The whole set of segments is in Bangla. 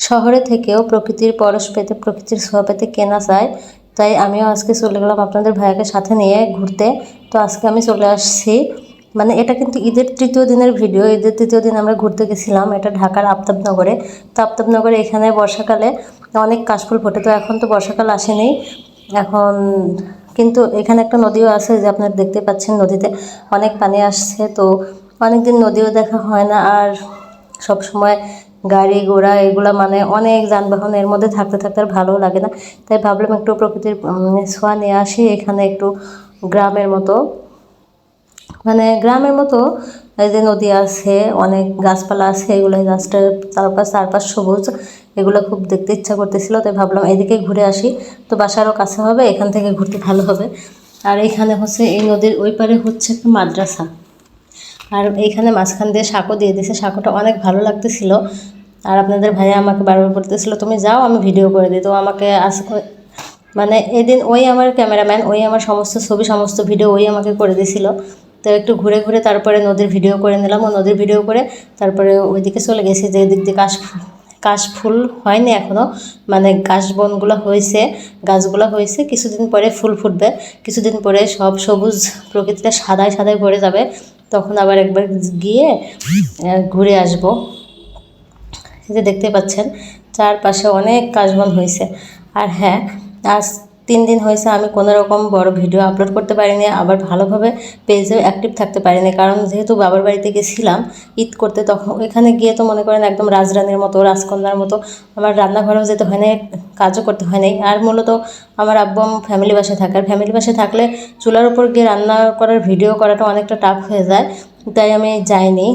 শহরে থেকেও প্রকৃতির পরশ পেতে, প্রকৃতির ছোঁয়া পেতে কেনা যায়। তাই আমিও আজকে চলে গেলাম আপনাদের ভাইয়াকে সাথে নিয়ে ঘুরতে। তো আজকে আমি চলে আসছি। মানে এটা কিন্তু ঈদের তৃতীয় দিনের ভিডিও। ঈদের তৃতীয় দিন আমরা ঘুরতে গেছিলাম। এটা ঢাকার আফতাবনগরে। তো আফতাবনগরে এখানে বর্ষাকালে অনেক কাশফুল ফোটে। তো এখন তো বর্ষাকাল আসেনি। এখন কিন্তু এখানে একটা নদীও আছে যে আপনারা দেখতে পাচ্ছেন নদীতে। অনেক পানি আসছে। তো অনেকদিন নদীও দেখা হয় না। আর সব সময় গাড়ি ঘোড়া এগুলো মানে অনেক যানবাহন এর মধ্যে থাকতে থাকতে আর ভালো লাগে না। তাই ভাবলাম একটু প্রকৃতির ছোঁয়া নিয়ে আসি, এখানে একটু গ্রামের মতো। মানে গ্রামের মতো এই যে নদী আছে, অনেক গাছপালা আছে, এগুলো গাছটার চারপাশ চারপাশ সবুজ, এগুলো খুব দেখতে ইচ্ছা করতেছিল, তাই ভাবলাম এদিকে ঘুরে আসি। তো বাসারও কাছে হবে, এখান থেকে ঘুরতে ভালো হবে। আর এখানে হচ্ছে এই নদীর ওই পারে হচ্ছে একটা মাদ্রাসা। আর এইখানে মাঝখান দিয়ে শাঁকো দিয়ে দিয়েছে শাঁকোটা অনেক ভালো লাগতেছিল। আর আপনাদের ভাইয়া আমাকে বারবার বলতেছিল, তুমি যাও, আমি ভিডিও করে দিই। তো আমাকে আজ মানে এদিন ওই আমার ক্যামেরাম্যান ওই আমার সমস্ত ছবি, সমস্ত ভিডিও ওই আমাকে করে দিয়েছিল তো একটু ঘুরে ঘুরে তারপরে নদীর ভিডিও করে নিলাম। ও নদীর ভিডিও করে তারপরে ওইদিকে চলে গেছি, যে এদিক দিয়ে কাশ কাশফুল হয়নি এখনও মানে গাছ বনগুলো হয়েছে, গাছগুলো হয়েছে, কিছুদিন পরে ফুল ফুটবে। কিছুদিন পরে সব সবুজ প্রকৃতিটা সাদায় সাদায় ভরে যাবে। তখন আবার একবার গিয়ে ঘুরে আসব। যে দেখতে পাচ্ছেন, চারপাশে অনেক কাশবন হয়েছে। আর হ্যাঁ আজ তিন দিন হয়েছে আমি কোনো রকম বড় ভিডিও আপলোড করতে পারিনি, আবার ভালোভাবে পেজেও অ্যাক্টিভ থাকতে পারিনি। কারণ যেহেতু বাবার বাড়িতে গেছিলাম ঈদ করতে, তখন এখানে গিয়ে তো মনে করেন একদম রাজরানীর মতো, রাজকন্যার মতো আমার রান্নাঘরেও যেতে হয় না কাজও করতে হয় নাই। আর মূলত আমার আব্বু ফ্যামিলি বাসায় থাকে। আর ফ্যামিলি বাসায় থাকলে চুলার উপর গিয়ে রান্না করার ভিডিও করাটা অনেকটা টাফ হয়ে যায়। তাই আমি যাইনি।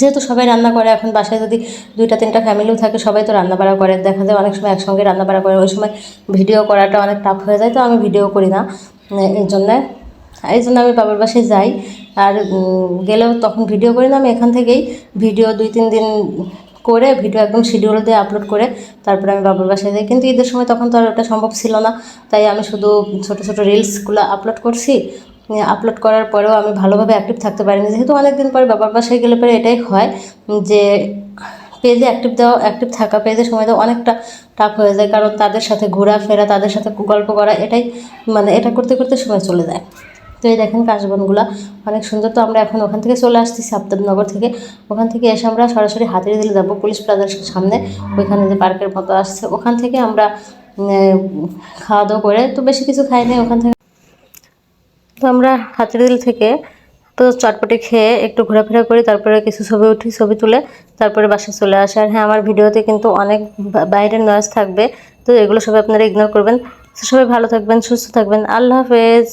যেহেতু সবাই রান্না করে, এখন বাসায় যদি দুইটা, তিনটা ফ্যামিলিও থাকে, সবাই তো রান্না বাড়া করে। দেখা যায় অনেক সময় একসঙ্গে রান্না বাড়া করে, ওই সময় ভিডিও করাটা অনেক টাফ হয়ে যায়, তো আমি ভিডিও করি না এই জন্যে। এই জন্য আমি বাবার বাসায় যাই, আর গেলেও তখন ভিডিও করি না, আমি এখান থেকেই ভিডিও দুই, তিন দিন করে ভিডিও একদম শিডিউল দিয়ে আপলোড করে তারপরে আমি বাবার বাসায় যাই। কিন্তু ঈদের সময় তখন তো আর ওটা সম্ভব ছিল না, তাই আমি শুধু ছোট ছোট রিলসগুলো আপলোড করছি আপলোড করার পরেও আমি ভালোভাবে অ্যাক্টিভ থাকতে পারিনি। যেহেতু অনেকদিন পরে বাবার বাসায় গেলে পরে এটাই হয় যে পেজে অ্যাক্টিভ দেওয়া অ্যাক্টিভ থাকা পেজে সময় দেওয়া অনেকটা টাফ হয়ে যায়। কারণ তাদের সাথে ঘোরাফেরা, তাদের সাথে গল্প করা, এটাই মানে এটা করতে করতে সময় চলে যায়। তো এই দেখেন কাশবনগুলা অনেক সুন্দর। তো আমরা এখন ওখান থেকে চলে আসছি সাপ্তাবনগর থেকে। ওখান থেকে এসে আমরা সরাসরি হাতিয়ে দিলে যাব, পুলিশ প্লাজার সামনে। ওইখানে যে পার্কের মতো আসছে। ওখান থেকে আমরা খাওয়া দাওয়া করে তো বেশি কিছু খাই ওখান থেকে আমরা হাতিরদিল থেকে তো চটপটি খেয়ে একটু ঘোরাফেরা করি, তারপরে কিছু ছবি উঠি, ছবি তুলে তারপরে বাসায় চলে আসে। আর হ্যাঁ আমার ভিডিওতে কিন্তু অনেক বাইরের নয়েজ থাকবে, তো এগুলো সবাই আপনারা ইগনোর করবেন। সবাই ভালো থাকবেন, সুস্থ থাকবেন। আল্লাহ হাফেজ।